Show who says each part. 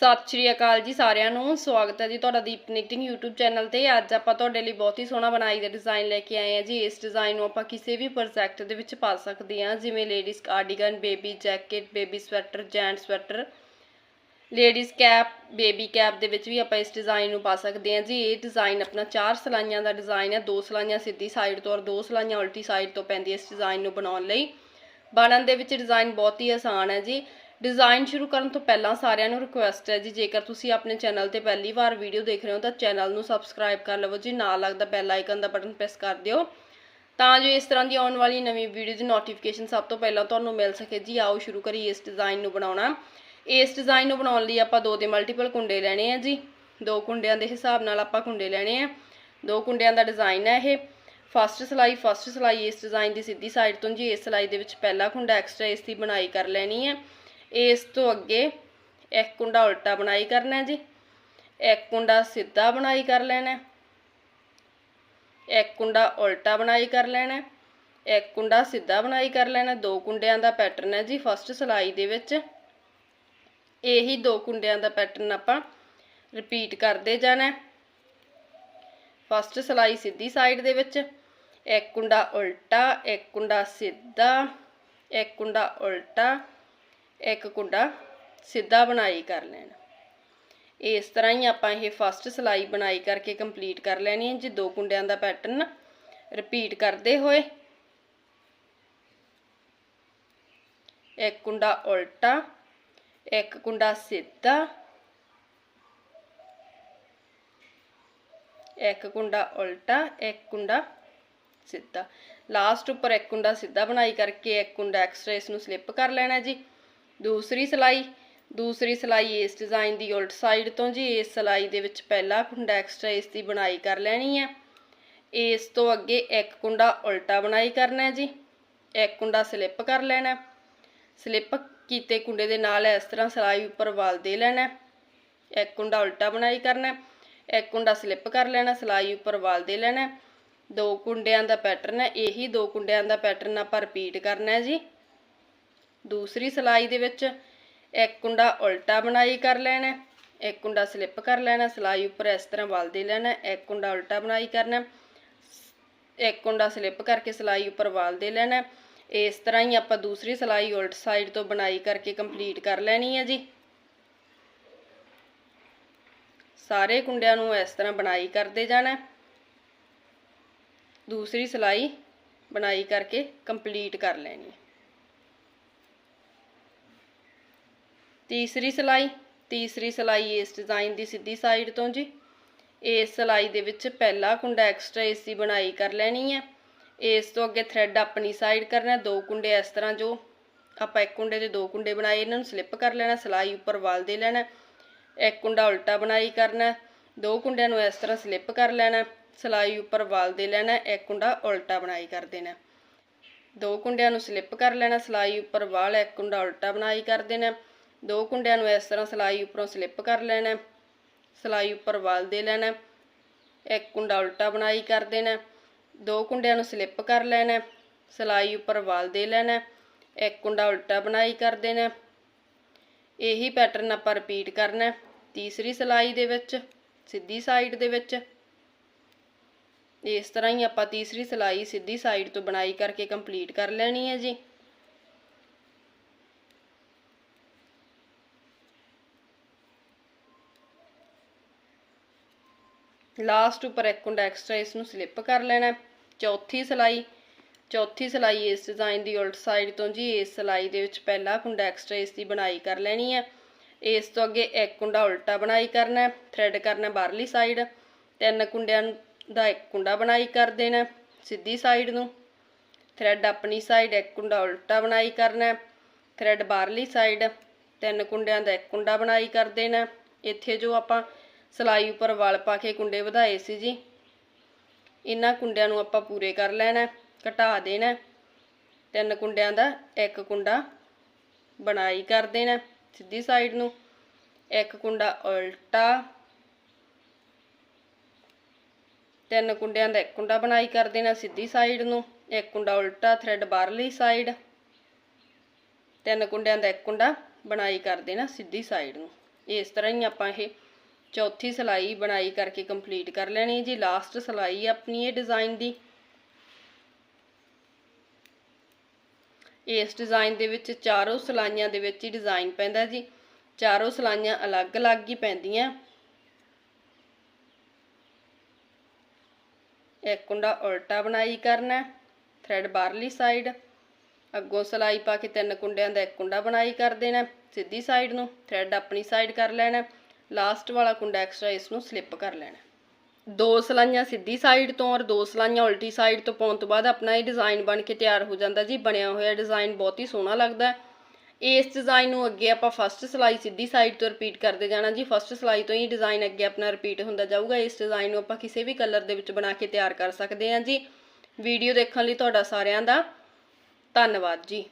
Speaker 1: ਸਤਿ ਸ਼੍ਰੀ ਅਕਾਲ ਜੀ ਸਾਰਿਆਂ ਨੂੰ, ਸਵਾਗਤ ਹੈ ਜੀ ਤੁਹਾਡਾ ਦੀਪ ਨਿਕਟਿੰਗ YouTube ਚੈਨਲ ਤੇ। ਅੱਜ ਆਪਾਂ ਤੁਹਾਡੇ ਲਈ ਬਹੁਤ ਹੀ ਸੋਹਣਾ ਬਣਾਈ ਦਾ ਡਿਜ਼ਾਈਨ ਲੈ ਕੇ ਆਏ ਹਾਂ ਜੀ। ਇਸ ਡਿਜ਼ਾਈਨ ਨੂੰ ਆਪਾਂ ਕਿਸੇ ਵੀ ਪ੍ਰੋਜੈਕਟ ਦੇ ਵਿੱਚ ਪਾ ਸਕਦੇ ਹਾਂ, ਜਿਵੇਂ ladies cardigan baby jacket baby sweater gent sweater ladies cap baby cap ਦੇ ਵਿੱਚ ਵੀ ਆਪਾਂ ਇਸ ਡਿਜ਼ਾਈਨ ਨੂੰ ਪਾ ਸਕਦੇ ਹਾਂ ਜੀ। ਇਹ ਡਿਜ਼ਾਈਨ ਆਪਣਾ ਚਾਰ ਸਲਾਈਆਂ ਦਾ ਡਿਜ਼ਾਈਨ ਹੈ, ਦੋ ਸਲਾਈਆਂ ਸਿੱਧੀ ਸਾਈਡ ਤੋਂ ਔਰ ਦੋ ਸਲਾਈਆਂ ਉਲਟੀ ਸਾਈਡ ਤੋਂ ਪੈਂਦੀ ਇਸ ਡਿਜ਼ਾਈਨ ਨੂੰ ਬਣਾਉਣ ਲਈ। ਬਣਨ ਦੇ ਵਿੱਚ ਡਿਜ਼ਾਈਨ ਬਹੁਤ ਹੀ ਆਸਾਨ ਹੈ ਜੀ। ਡਿਜ਼ਾਈਨ ਸ਼ੁਰੂ ਕਰਨ ਤੋਂ ਪਹਿਲਾਂ ਸਾਰਿਆਂ ਨੂੰ ਰਿਕੁਐਸਟ ਹੈ ਜੀ, ਜੇਕਰ ਤੁਸੀਂ ਆਪਣੇ ਚੈਨਲ ਤੇ ਪਹਿਲੀ ਵਾਰ ਵੀਡੀਓ ਦੇਖ ਰਹੇ ਹੋ, ਤਾਂ ਚੈਨਲ ਨੂੰ ਸਬਸਕ੍ਰਾਈਬ ਕਰ ਲਵੋ ਜੀ, ਨਾਲ ਲੱਗਦਾ ਬੈਲ ਆਈਕਨ ਦਾ ਬਟਨ ਪ੍ਰੈਸ ਕਰ ਦਿਓ। ਤਾਂ ਜੋ ਇਸ ਤਰ੍ਹਾਂ ਦੀ ਆਉਣ ਵਾਲੀ ਨਵੀਂ ਵੀਡੀਓ ਦੀ ਨੋਟੀਫਿਕੇਸ਼ਨ ਸਭ ਤੋਂ ਪਹਿਲਾਂ ਤੁਹਾਨੂੰ ਮਿਲ ਸਕੇ ਜੀ। ਆਓ ਸ਼ੁਰੂ ਕਰੀਏ ਇਸ ਡਿਜ਼ਾਈਨ ਨੂੰ ਬਣਾਉਣਾ। ਇਸ ਡਿਜ਼ਾਈਨ ਨੂੰ ਬਣਾਉਣ ਲਈ ਆਪਾਂ ਦੋ ਦੇ ਮਲਟੀਪਲ ਕੁੰਡੇ ਲੈਣੇ ਆ ਜੀ। ਦੋ ਕੁੰਡਿਆਂ ਦੇ ਹਿਸਾਬ ਨਾਲ ਆਪਾਂ ਕੁੰਡੇ ਲੈਣੇ ਆ। ਦੋ ਕੁੰਡਿਆਂ ਦਾ ਡਿਜ਼ਾਈਨ ਹੈ ਇਹ। ਫਸਟ ਸਲਾਈ ਫਸਟ ਸਲਾਈ ਇਸ ਡਿਜ਼ਾਈਨ ਦੀ ਸਿੱਧੀ ਸਾਈਡ ਤੋਂ ਜੀ। ਇਸ ਸਲਾਈ ਦੇ ਵਿੱਚ ਪਹਿਲਾ ਕੁੰਡਾ ਐਕਸਟਰਾ ਇਸ ਦੀ ਬਣਾਈ ਕਰ ਲੈਣੀ ਹੈ। ਇਸ ਤੋਂ ਅੱਗੇ ਇੱਕ ਕੁੰਡਾ ਉਲਟਾ ਬਣਾਈ ਕਰਨਾ ਜੀ। ਇੱਕ ਕੁੰਡਾ ਸਿੱਧਾ ਬਣਾਈ ਕਰ ਲੈਣਾ ਇੱਕ ਕੁੰਡਾ ਉਲਟਾ ਬਣਾਈ ਕਰ ਲੈਣਾ ਇੱਕ ਕੁੰਡਾ ਸਿੱਧਾ ਬਣਾਈ ਕਰ ਲੈਣਾ ਦੋ ਕੁੰਡਿਆਂ ਦਾ ਪੈਟਰਨ ਹੈ ਜੀ ਫਸਟ ਸਲਾਈ ਦੇ ਵਿੱਚ। ਇਹੀ ਦੋ ਕੁੰਡਿਆਂ ਦਾ ਪੈਟਰਨ ਆਪਾਂ ਰਿਪੀਟ ਕਰਦੇ ਜਾਣਾ ਫਸਟ ਸਲਾਈ ਸਿੱਧੀ ਸਾਈਡ ਦੇ ਵਿੱਚ। ਇੱਕ ਕੁੰਡਾ ਉਲਟਾ, ਇੱਕ ਕੁੰਡਾ ਸਿੱਧਾ, ਇੱਕ ਕੁੰਡਾ ਉਲਟਾ ਇੱਕ ਕੁੰਡਾ ਸਿੱਧਾ ਬਣਾਈ ਕਰ ਲੈਣਾ। ਇਸ ਤਰ੍ਹਾਂ ਹੀ ਆਪਾਂ ਇਹ ਫਸਟ ਸਲਾਈ ਬਣਾਈ ਕਰਕੇ ਕੰਪਲੀਟ ਕਰ ਲੈਣੀ ਹੈ। ਜੀ ਦੋ ਕੁੰਡਿਆਂ ਦਾ ਪੈਟਰਨ ਰਿਪੀਟ ਕਰਦੇ ਹੋਏ ਇੱਕ ਕੁੰਡਾ ਉਲਟਾ, ਇੱਕ ਕੁੰਡਾ ਸਿੱਧਾ, ਇੱਕ ਕੁੰਡਾ ਉਲਟਾ, ਇੱਕ ਕੁੰਡਾ ਸਿੱਧਾ। ਲਾਸਟ ਉੱਪਰ ਇੱਕ ਕੁੰਡਾ ਸਿੱਧਾ ਬਣਾਈ ਕਰਕੇ ਇੱਕ ਕੁੰਡਾ ਐਕਸਟਰਾ ਇਸ ਨੂੰ ਸਲਿੱਪ ਕਰ ਲੈਣਾ ਜੀ। ਦੂਸਰੀ ਸਲਾਈ। ਦੂਸਰੀ ਸਲਾਈ ਇਸ ਡਿਜ਼ਾਈਨ ਦੀ ਉਲਟ ਸਾਈਡ ਤੋਂ ਜੀ, ਇਸ ਸਲਾਈ ਦੇ ਵਿੱਚ ਪਹਿਲਾ ਕੁੰਡਾ ਐਕਸਟਰਾ ਇਸ ਦੀ ਬਣਾਈ ਕਰ ਲੈਣੀ ਹੈ ਇਸ ਤੋਂ ਅੱਗੇ ਇੱਕ ਕੁੰਡਾ ਉਲਟਾ ਬਣਾਈ ਕਰਨਾ ਹੈ ਜੀ। ਇੱਕ ਕੁੰਡਾ ਸਲਿੱਪ ਕਰ ਲੈਣਾ। ਸਲਿੱਪ ਕੀਤੇ ਕੁੰਡੇ ਦੇ ਨਾਲ ਇਸ ਤਰ੍ਹਾਂ ਸਲਾਈ ਉੱਪਰ ਵਾਲ ਦੇ ਲੈਣਾ। ਇੱਕ ਕੁੰਡਾ ਉਲਟਾ ਬਣਾਈ ਕਰਨਾ। ਇੱਕ ਕੁੰਡਾ ਸਲਿੱਪ ਕਰ ਲੈਣਾ, ਸਲਾਈ ਉੱਪਰ ਵਾਲ ਦੇ ਲੈਣਾ। ਦੋ ਕੁੰਡਿਆਂ ਦਾ ਪੈਟਰਨ ਹੈ, ਇਹੀ ਦੋ ਕੁੰਡਿਆਂ ਦਾ ਪੈਟਰਨ ਆਪਾਂ ਰਿਪੀਟ ਕਰਨਾ ਹੈ ਜੀ। ਦੂਸਰੀ ਸਲਾਈ ਦੇ ਵਿੱਚ ਇੱਕ ਕੁੰਡਾ ਉਲਟਾ ਬਣਾਈ ਕਰ ਲੈਣਾ ਇੱਕ ਕੁੰਡਾ ਸਲਿੱਪ ਕਰ ਲੈਣਾ ਸਲਾਈ ਉੱਪਰ ਇਸ ਤਰ੍ਹਾਂ ਵਲ ਦੇ ਲੈਣਾ ਇੱਕ ਕੁੰਡਾ ਉਲਟਾ ਬਣਾਈ ਕਰਨਾ ਇੱਕ ਕੁੰਡਾ ਸਲਿੱਪ ਕਰਕੇ ਸਲਾਈ ਉੱਪਰ ਵਾਲ ਦੇ ਲੈਣਾ ਇਸ ਤਰ੍ਹਾਂ ਹੀ ਆਪਾਂ ਦੂਸਰੀ ਸਲਾਈ ਉਲਟ ਸਾਈਡ ਤੋਂ ਬਣਾਈ ਕਰਕੇ ਕੰਪਲੀਟ ਕਰ ਲੈਣੀ ਹੈ ਜੀ। ਸਾਰੇ ਕੁੰਡਿਆਂ ਨੂੰ ਇਸ ਤਰ੍ਹਾਂ ਬਣਾਈ ਕਰਦੇ ਜਾਣਾ ਦੂਸਰੀ ਸਲਾਈ ਬਣਾਈ ਕਰਕੇ ਕੰਪਲੀਟ ਕਰ ਲੈਣੀ ਤੀਸਰੀ ਸਲਾਈ ਤੀਸਰੀ ਸਲਾਈ ਇਸ ਡਿਜ਼ਾਈਨ ਦੀ ਸਿੱਧੀ ਸਾਈਡ ਤੋਂ ਜੀ। ਇਸ ਸਲਾਈ ਦੇ ਵਿੱਚ ਪਹਿਲਾ ਕੁੰਡਾ ਐਕਸਟਰਾ ਇਸ ਦੀ ਬਣਾਈ ਕਰ ਲੈਣੀ ਹੈ। ਇਸ ਤੋਂ ਅੱਗੇ ਥ੍ਰੈਡ ਆਪਣੀ ਸਾਈਡ ਕਰਨਾ, ਦੋ ਕੁੰਡੇ ਇਸ ਤਰ੍ਹਾਂ ਜੋ। ਆਪਾਂ ਇੱਕ ਕੁੰਡੇ ਦੇ ਦੋ ਕੁੰਡੇ ਬਣਾਏ, ਇਹਨਾਂ ਨੂੰ ਸਲਿੱਪ ਕਰ ਲੈਣਾ, ਸਲਾਈ ਉੱਪਰ ਵਾਲ ਦੇ ਲੈਣਾ। ਇੱਕ ਕੁੰਡਾ ਉਲਟਾ ਬਣਾਈ ਕਰਨਾ, ਦੋ ਕੁੰਡਿਆਂ ਨੂੰ ਇਸ ਤਰ੍ਹਾਂ ਸਲਿੱਪ ਕਰ ਲੈਣਾ, ਸਲਾਈ ਉੱਪਰ ਵਾਲ ਦੇ ਲੈਣਾ, ਇੱਕ ਕੁੰਡਾ ਉਲਟਾ ਬਣਾਈ ਕਰ ਦੇਣਾ। ਦੋ ਕੁੰਡਿਆਂ ਨੂੰ ਸਲਿੱਪ ਕਰ ਲੈਣਾ, ਸਲਾਈ ਉੱਪਰ ਵਾਲ, ਇੱਕ ਕੁੰਡਾ ਉਲਟਾ ਬਣਾਈ ਕਰ ਦੇਣਾ। ਦੋ ਕੁੰਡਿਆਂ ਨੂੰ ਇਸ ਤਰ੍ਹਾਂ ਸਲਾਈ ਉੱਪਰੋਂ ਸਲਿੱਪ ਕਰ ਲੈਣਾ, ਸਲਾਈ ਉੱਪਰ ਵਾਲ ਦੇ ਲੈਣਾ, ਇੱਕ ਕੁੰਡਾ ਉਲਟਾ ਬਣਾਈ ਕਰ ਦੇਣਾ, ਦੋ ਕੁੰਡਿਆਂ ਨੂੰ ਸਲਿੱਪ ਕਰ ਲੈਣਾ, ਸਲਾਈ ਉੱਪਰ ਵਾਲ ਦੇ ਲੈਣਾ, ਇੱਕ ਕੁੰਡਾ ਉਲਟਾ ਬਣਾਈ ਕਰ ਦੇਣਾ। ਇਹੀ ਪੈਟਰਨ ਆਪਾਂ ਰਿਪੀਟ ਕਰਨਾ ਤੀਸਰੀ ਸਲਾਈ ਦੇ ਵਿੱਚ, ਸਿੱਧੀ ਸਾਈਡ ਦੇ ਵਿੱਚ। ਇਸ ਤਰ੍ਹਾਂ ਹੀ ਆਪਾਂ ਤੀਸਰੀ ਸਲਾਈ ਸਿੱਧੀ ਸਾਈਡ ਤੋਂ ਬਣਾਈ ਕਰਕੇ ਕੰਪਲੀਟ ਕਰ ਲੈਣੀ ਹੈ ਜੀ। ਲਾਸਟ ਉੱਪਰ ਇੱਕ ਕੁੰਡਾ ਐਕਸਟਰਾ ਇਸ ਨੂੰ ਸਲਿੱਪ ਕਰ ਲੈਣਾ ਚੌਥੀ ਸਿਲਾਈ ਚੌਥੀ ਸਿਲਾਈ ਇਸ ਡਿਜ਼ਾਈਨ ਦੀ ਉਲਟ ਸਾਈਡ ਤੋਂ ਜੀ, ਇਸ ਸਿਲਾਈ ਦੇ ਵਿੱਚ ਪਹਿਲਾ ਕੁੰਡਾ ਐਕਸਟਰਾ ਇਸ ਦੀ ਬਣਾਈ ਕਰ ਲੈਣੀ ਹੈ। ਇਸ ਤੋਂ ਅੱਗੇ ਇੱਕ ਕੁੰਡਾ ਉਲਟਾ ਬਣਾਈ ਕਰਨਾ ਥ੍ਰੈਡ ਕਰਨਾ ਬਾਹਰਲੀ ਸਾਈਡ ਤਿੰਨ ਕੁੰਡਿਆਂ ਦਾ ਇੱਕ ਕੁੰਡਾ ਬਣਾਈ ਕਰ ਦੇਣਾ ਸਿੱਧੀ ਸਾਈਡ ਨੂੰ। ਥ੍ਰੈਡ ਆਪਣੀ ਸਾਈਡ ਇੱਕ ਕੁੰਡਾ ਉਲਟਾ ਬਣਾਈ ਕਰਨਾ ਥ੍ਰੈਡ ਬਾਹਰਲੀ ਸਾਈਡ ਤਿੰਨ ਕੁੰਡਿਆਂ ਦਾ ਇੱਕ ਕੁੰਡਾ ਬਣਾਈ ਕਰ ਦੇਣਾ ਇੱਥੇ ਜੋ ਆਪਾਂ ਸਲਾਈ ਉੱਪਰ ਵਲ ਪਾ ਕੇ ਕੁੰਡੇ ਵਧਾਏ ਸੀ ਜੀ। ਇਹਨਾਂ ਕੁੰਡਿਆਂ ਨੂੰ ਆਪਾਂ ਪੂਰੇ ਕਰ ਲੈਣਾ, ਘਟਾ ਦੇਣਾ। ਤਿੰਨ ਕੁੰਡਿਆਂ ਦਾ ਇੱਕ ਕੁੰਡਾ ਬਣਾਈ ਕਰ ਦੇਣਾ ਸਿੱਧੀ ਸਾਈਡ ਨੂੰ। ਇੱਕ ਕੁੰਡਾ ਉਲਟਾ। ਤਿੰਨ ਕੁੰਡਿਆਂ ਦਾ ਇੱਕ ਕੁੰਡਾ ਬਣਾਈ ਕਰ ਦੇਣਾ ਸਿੱਧੀ ਸਾਈਡ ਨੂੰ। ਇੱਕ ਕੁੰਡਾ ਉਲਟਾ ਥ੍ਰੈਡ ਬਾਹਰਲੀ ਸਾਈਡ ਤਿੰਨ ਕੁੰਡਿਆਂ ਦਾ ਇੱਕ ਕੁੰਡਾ ਬਣਾਈ ਕਰ ਦੇਣਾ ਸਿੱਧੀ ਸਾਈਡ ਨੂੰ। ਇਸ ਤਰ੍ਹਾਂ ਹੀ ਆਪਾਂ ਇਹ ਚੌਥੀ ਸਿਲਾਈ ਬਣਾਈ ਕਰਕੇ ਕੰਪਲੀਟ ਕਰ ਲੈਣੀ ਹੈ ਜੀ ਲਾਸਟ ਸਿਲਾਈ ਆਪਣੀ ਇਹ ਡਿਜ਼ਾਈਨ ਦੀ। ਇਸ ਡਿਜ਼ਾਈਨ ਦੇ ਵਿੱਚ ਚਾਰੋਂ ਸਲਾਈਆਂ ਦੇ ਵਿੱਚ ਹੀ ਡਿਜ਼ਾਈਨ ਪੈਂਦਾ ਜੀ। ਚਾਰੋਂ ਸਲਾਈਆਂ ਅਲੱਗ-ਅਲੱਗ ਹੀ ਪੈਂਦੀਆਂ। ਇੱਕ ਕੁੰਡਾ ਉਲਟਾ ਬਣਾਈ ਕਰਨਾ ਥ੍ਰੈਡ ਬਾਹਰਲੀ ਸਾਈਡ ਅੱਗੋਂ ਸਲਾਈ ਪਾ ਕੇ ਤਿੰਨ ਕੁੰਡਿਆਂ ਦਾ ਇੱਕ ਕੁੰਡਾ ਬਣਾਈ ਕਰ ਦੇਣਾ, ਸਿੱਧੀ ਸਾਈਡ ਨੂੰ ਥ੍ਰੈਡ ਆਪਣੀ ਸਾਈਡ ਕਰ ਲੈਣਾ। ਲਾਸਟ ਵਾਲਾ ਕੁੰਡਾ ਐਕਸਟਰਾ ਇਸ ਨੂੰ ਸਲਿੱਪ ਕਰ ਲੈਣਾ ਦੋ ਸਲਾਈਆਂ ਸਿੱਧੀ ਸਾਈਡ ਤੋਂ ਔਰ ਦੋ ਸਲਾਈਆਂ ਉਲਟੀ ਸਾਈਡ ਤੋਂ ਪਾਉਣ ਤੋਂ ਬਾਅਦ ਆਪਣਾ ਇਹ ਡਿਜ਼ਾਈਨ ਬਣ ਕੇ ਤਿਆਰ ਹੋ ਜਾਂਦਾ ਜੀ। ਬਣਿਆ ਹੋਇਆ ਡਿਜ਼ਾਈਨ ਬਹੁਤ ਹੀ ਸੋਹਣਾ ਲੱਗਦਾ ਇਸ ਡਿਜ਼ਾਈਨ ਨੂੰ ਅੱਗੇ ਆਪਾਂ ਫਸਟ ਸਲਾਈ ਸਿੱਧੀ ਸਾਈਡ ਤੋਂ ਰਿਪੀਟ ਕਰਦੇ ਜਾਣਾ ਜੀ। ਫਸਟ ਸਲਾਈ ਤੋਂ ਹੀ ਡਿਜ਼ਾਈਨ ਅੱਗੇ ਆਪਣਾ ਰਿਪੀਟ ਹੁੰਦਾ ਜਾਊਗਾ। ਇਸ ਡਿਜ਼ਾਈਨ ਨੂੰ ਆਪਾਂ ਕਿਸੇ ਵੀ ਕਲਰ ਦੇ ਵਿੱਚ ਬਣਾ ਕੇ ਤਿਆਰ ਕਰ ਸਕਦੇ ਹਾਂ ਜੀ। ਵੀਡੀਓ ਦੇਖਣ ਲਈ ਤੁਹਾਡਾ ਸਾਰਿਆਂ ਦਾ ਧੰਨਵਾਦ ਜੀ।